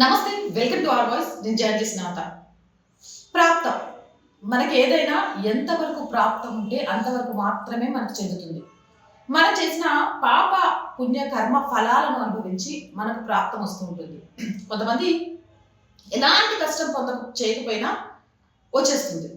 నమస్తే welcome to R voice. నేను journalist నాథ ప్రాప్తం. మనకి ఏదైనా ఎంతవరకు ప్రాప్తం ఉంటే అంతవరకు మాత్రమే మనకు చెందుతుంది. మనం చేసిన పాప పుణ్య కర్మ ఫలాలను అనుభవించి మనకు ప్రాప్తం వస్తూ ఉంటుంది. కొంతమంది ఎలాంటి కష్టం పొంద చేయకపోయినా వచ్చేస్తుంది.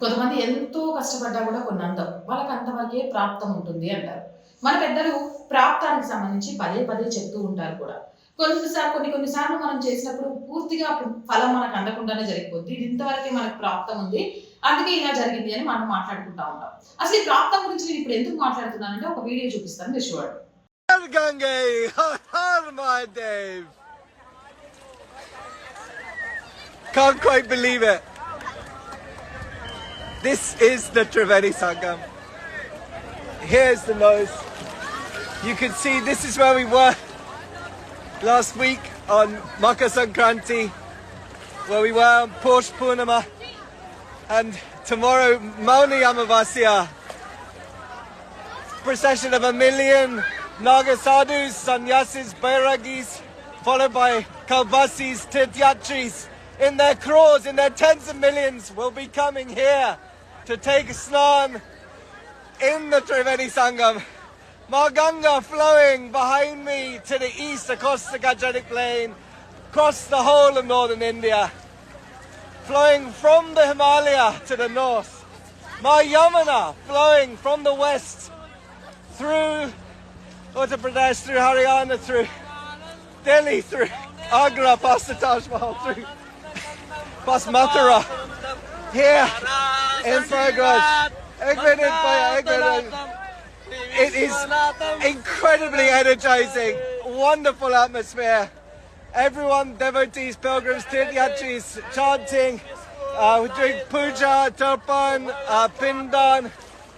కొంతమంది ఎంతో కష్టపడ్డా కూడా కొన్ని అందం వాళ్ళకి అంతవరకే ప్రాప్తం ఉంటుంది అంటారు. మన పెద్దలు ప్రాప్తానికి సంబంధించి పదే పదే చెప్తూ ఉంటారు కూడా. కొన్నిసార్లు కొన్ని కొన్నిసార్లు మనం చేసినప్పుడు పూర్తిగా ఫలం మనకు అందకుండానే జరిగిపోద్ది. ఇది ఇంతవరకే మనకు ప్రాప్తం ఉంది. అందుకే ఇలా జరిగింది అని మనం మాట్లాడుకుంటా ఉంటాం. అసలు ఈ ప్రాప్తం గురించి నేను ఇప్పుడు ఎందుకు మాట్లాడుతున్నానంటే ఒక వీడియో చూపిస్తాను మీరు చూడండి oh, Can't quite believe it. This is the Triveni Sangam. Here's the nose. You can see this is where we were. Last week on Makar Sankranti, where we were on Posh Purnama, and tomorrow Mauni Amavasya. Procession of a million Naga sadhus, sannyasis, bairagis, followed by kalbasis, tityatris, in their crores, in their tens of millions, will be coming here to take snan in the Triveni Sangam. Marganga flowing behind me to the east across the Gajanic Plain, across the whole of northern India, flowing from the Himalaya to the north. My Yamuna flowing from the west through Uttar Pradesh, through Haryana, through Delhi, through Agra, past the Taj Mahal, through past Mathura, here in Prayagraj. By minute. It is incredibly energizing, wonderful atmosphere. Everyone, devotees, pilgrims, Tiryachis, chanting. Uh, we're doing puja, turpan, uh, pindan.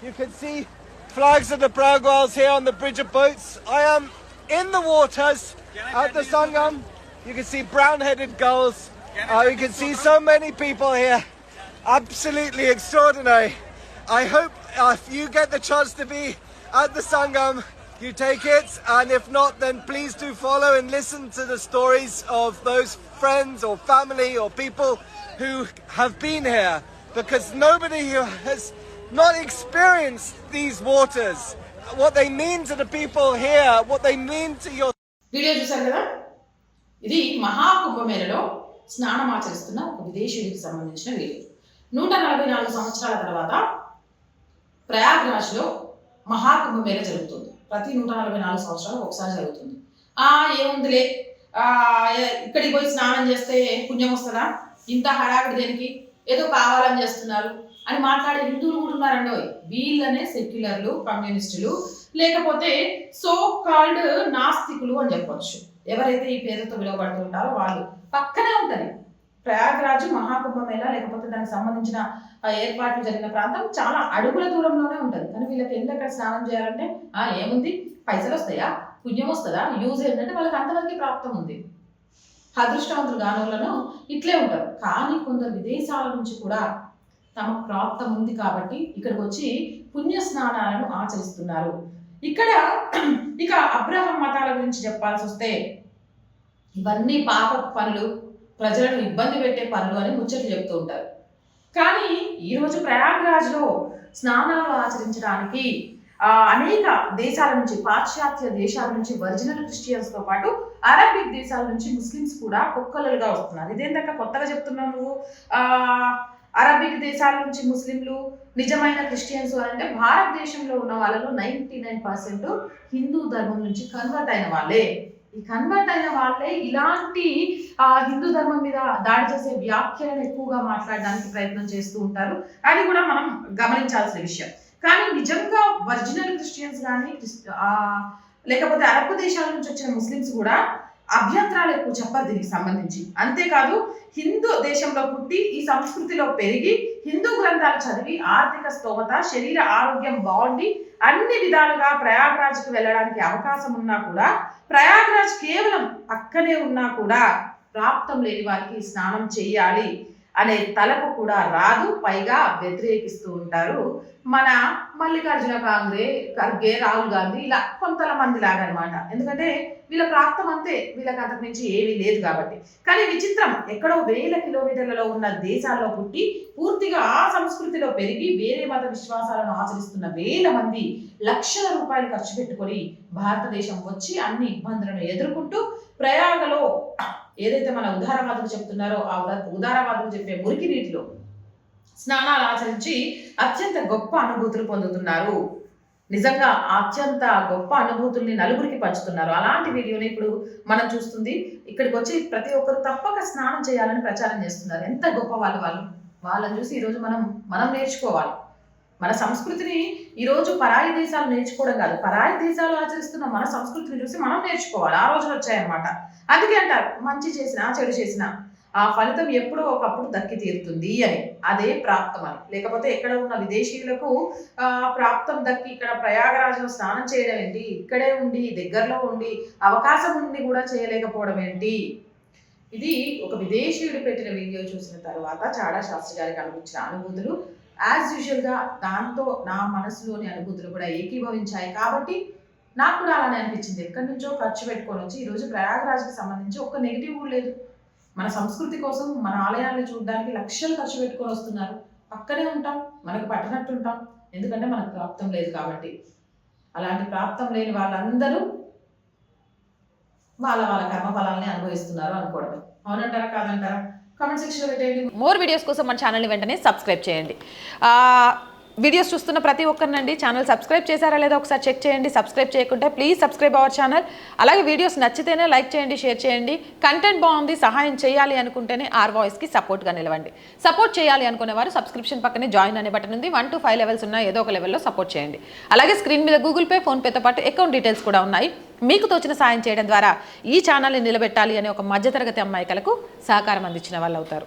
You can see flags of the Pragwals here on the bridge of boats. I am in the waters at the Sangam. You can see brown-headed gulls. Uh, you can see so many people here. Absolutely extraordinary. I hope uh, if you get the chance to be at the Sangam, you take it. And if not, then please do follow and listen to the stories of those friends or family or people who have been here. Because nobody who has not experienced these waters, what they mean to the people here, what they mean to your video చూశారు కదా ఇది మహాకుంభమేళలో స్నానం ఆచరిస్తున్న ఒక విదేశీయుడికి సంబంధించిన video నూట నలభై నాలుగు సంవత్సరాల తర్వాత ప్రయాగ్రాజ్లో మహాకుంభమేళ జరుగుతుంది. ప్రతి నూట నలభై నాలుగు సంవత్సరాలు ఒకసారి జరుగుతుంది. ఆ ఏముందిలే? ఇక్కడికి పోయి స్నానం చేస్తే పుణ్యం వస్తుందా? ఇంత హడావిడి దేనికి? ఏదో కావాలని చేస్తున్నారు అని మాట్లాడే హిందువులు కూడా ఉన్నారండి వీళ్ళనే సెక్యులర్లు కమ్యూనిస్టులు లేకపోతే సో కాల్డ్ నాస్తికులు అని చెప్పొచ్చు. ఎవరైతే ఈ పేరుతో పిలువబడుతుంటారో వాళ్ళు పక్కనే ఉంటుంది ప్రయాగరాజు మహాకుంభమేళ లేకపోతే దానికి సంబంధించిన ఏర్పాట్లు జరిగిన ప్రాంతం చాలా అడుగుల దూరంలోనే ఉంటుంది. కానీ వీళ్ళకి ఎందుకు అక్కడ స్నానం చేయాలంటే ఆ ఏముంది? పైసలు వస్తాయా? పుణ్యం వస్తుందా? యూజ్ ఏంటంటే వాళ్ళకి అంతవరకు ప్రాప్తం ఉంది. అదృష్టవంతులు గానులను ఇట్లే ఉంటారు. కానీ కొందరు విదేశాల నుంచి కూడా తమ ప్రాప్తం ఉంది కాబట్టి ఇక్కడికి వచ్చి పుణ్య స్నానాలను ఆచరిస్తున్నారు. ఇక్కడ ఇక అబ్రహం మతాల గురించి చెప్పాల్సి వస్తే ఇవన్నీ పాప పనులు. ప్రజలను ఇబ్బంది పెట్టే పనులు అని ముచ్చట్లు చెప్తూ ఉంటారు. కానీ ఈరోజు ప్రయాగ్రాజ్లో స్నానాలు ఆచరించడానికి అనేక దేశాల నుంచి పాశ్చాత్య దేశాల నుంచి ఒరిజినల్ క్రిస్టియన్స్తో పాటు అరబిక్ దేశాల నుంచి ముస్లిమ్స్ కూడా కుక్కలుగా వస్తున్నారు. ఇదేందాక కొత్తగా చెప్తున్నావు నువ్వు? అరబిక్ దేశాల నుంచి ముస్లింలు నిజమైన క్రిస్టియన్స్ అంటే భారతదేశంలో ఉన్న వాళ్ళలో నైంటీ నైన్ పర్సెంట్ హిందూ ధర్మం నుంచి కన్వర్ట్ అయిన వాళ్ళే. ఈ కన్వర్ట్ అయిన వాళ్ళే ఇలాంటి ఆ హిందూ ధర్మం మీద దాడి చేసే వ్యాఖ్యలను ఎక్కువగా మాట్లాడడానికి ప్రయత్నం చేస్తూ ఉంటారు. అది కూడా మనం గమనించాల్సిన విషయం. కానీ నిజంగా ఒరిజినల్ క్రిస్టియన్స్ కానీ ఆ, లేకపోతే అరబ్ దేశాల నుంచి వచ్చిన ముస్లిమ్స్ కూడా అభ్యంతరాలు ఎక్కువ చెప్పరు దీనికి సంబంధించి. అంతేకాదు హిందూ దేశంలో పుట్టి ఈ సంస్కృతిలో పెరిగి హిందూ గ్రంథాలు చదివి ఆర్థిక స్తోమత శరీర ఆరోగ్యం బాగుండి అన్ని విధాలుగా ప్రయాగ్రాజ్కి వెళ్ళడానికి అవకాశం ఉన్నా కూడా ప్రయాగ్రాజ్ కేవలం పక్కనే ఉన్నా కూడా ప్రాప్తం లేని వారికి స్నానం చేయాలి అనే తలకు కూడా రాదు పైగా వ్యతిరేకిస్తూ ఉంటారు. మన మల్లికార్జున కాంగ్రే ఖర్గే రాహుల్ గాంధీ ఇలా కొంతల మంది లాగా ఎందుకంటే వీళ్ళ ప్రాప్తం అంతే. వీళ్ళకి అంతకు మించి ఏమీ లేదు కాబట్టి. కానీ విచిత్రం. ఎక్కడో వేల కిలోమీటర్లలో ఉన్న దేశాల్లో పుట్టి పూర్తిగా ఆ సంస్కృతిలో పెరిగి వేరే మత విశ్వాసాలను ఆచరిస్తున్న వేల మంది లక్షల రూపాయలు ఖర్చు పెట్టుకొని భారతదేశం వచ్చి అన్ని ఇబ్బందులను ఎదుర్కొంటూ ప్రయాగలో ఏదైతే మన ఉదారవాదులు చెప్తున్నారో ఆ ఉదారవాదులు చెప్పే మురికి నీటిలో స్నానాలు ఆచరించి అత్యంత గొప్ప అనుభూతులు పొందుతున్నారు. నిజంగా అత్యంత గొప్ప అనుభూతుల్ని నలుగురికి పంచుతున్నారు. అలాంటి వీడియోని ఇప్పుడు మనం చూస్తుంది ఇక్కడికి వచ్చి ప్రతి ఒక్కరు తప్పక స్నానం చేయాలని ప్రచారం చేస్తున్నారు. ఎంత గొప్ప వాళ్ళు వాళ్ళు. వాళ్ళని చూసి ఈరోజు మనం మనం నేర్చుకోవాలి. మన సంస్కృతిని ఈరోజు పరాయి దేశాలు నేర్చుకోవడం కాదు పరాయి దేశాలు ఆచరిస్తున్న మన సంస్కృతిని చూసి మనం నేర్చుకోవాలి. ఆ రోజులు వచ్చాయన్నమాట. అందుకే అంటారు మంచి చేసినా చెడు చేసినా. ఆ ఫలితం ఎప్పుడో ఒకప్పుడు దక్కి తీరుతుంది అని. అదే ప్రాప్తం అని. లేకపోతే ఎక్కడ ఉన్న విదేశీయులకు ఆ ప్రాప్తం దక్కి ఇక్కడ ప్రయాగరాజులో స్నానం చేయడం ఏంటి? ఇక్కడే ఉండి దగ్గరలో ఉండి అవకాశం ఉండి కూడా చేయలేకపోవడం ఏంటి? ఇది ఒక విదేశీయుడు పెట్టిన వీడియో చూసిన తర్వాత చాడా శాస్త్రి గారికి అనిపించిన అనుభూతులు. యాజ్ యూజువల్గా దాంతో నా మనసులోని అనుభూతులు కూడా ఏకీభవించాయి. కాబట్టి నాకు కూడా అలానే అనిపించింది. ఎక్కడి నుంచో ఖర్చు పెట్టుకొని వచ్చి ఈరోజు ప్రయాగరాజ్కి సంబంధించి ఒక్క నెగిటివ్ లేదు. మన సంస్కృతి కోసం మన ఆలయాన్ని చూడడానికి లక్షలు ఖర్చు పెట్టుకొని వస్తున్నారు. పక్కనే ఉంటాం మనకు పట్టనట్టు ఉంటాం. ఎందుకంటే మనకు ప్రాప్తం లేదు కాబట్టి. అలాంటి ప్రాప్తం లేని వాళ్ళందరూ వాళ్ళ వాళ్ళ కర్మఫలాల్ని అనుభవిస్తున్నారు అనుకోవడమే. అవునంటారా కాదంటారా? కామెంట్ సెక్షన్లో పెట్టేయండి. మోర్ వీడియోస్ కోసం మన ఛానల్ని వెంటనే సబ్స్క్రైబ్ చేయండి. వీడియోస్ చూస్తున్న ప్రతి ఒక్కరినండి. ఛానల్ సబ్స్క్రైబ్ చేశారా లేదా ఒకసారి చెక్ చేయండి. సబ్స్క్రైబ్ చేయకుంటే ప్లీజ్ సబ్స్క్రైబ్ అవర్ ఛానల్ అలాగే వీడియోస్ నచ్చితేనే లైక్ చేయండి షేర్ చేయండి. కంటెంట్ బాగుంది సహాయం చేయాలి అనుకుంటేనే ఆర్ వాయిస్కి సపోర్ట్గా నిలవండి. సపోర్ట్ చేయాలి అనుకునే వారు సబ్స్క్రిప్షన్ పక్కనే జాయిన్ అనే బటన్ ఉంది. వన్ టు ఫైవ్ లెవెల్స్ ఉన్నాయి. ఏదో ఒక లెవెల్లో సపోర్ట్ చేయండి. అలాగే స్క్రీన్ మీద గూగుల్ పే ఫోన్పేతో పాటు అకౌంట్ డీటెయిల్స్ కూడా ఉన్నాయి. మీకు తోచిన సాయం చేయడం ద్వారా ఈ ఛానల్ని నిలబెట్టాలి అనే ఒక మధ్యతరగతి అమ్మాయికలకు సహకారం అందించిన వాళ్ళు అవుతారు.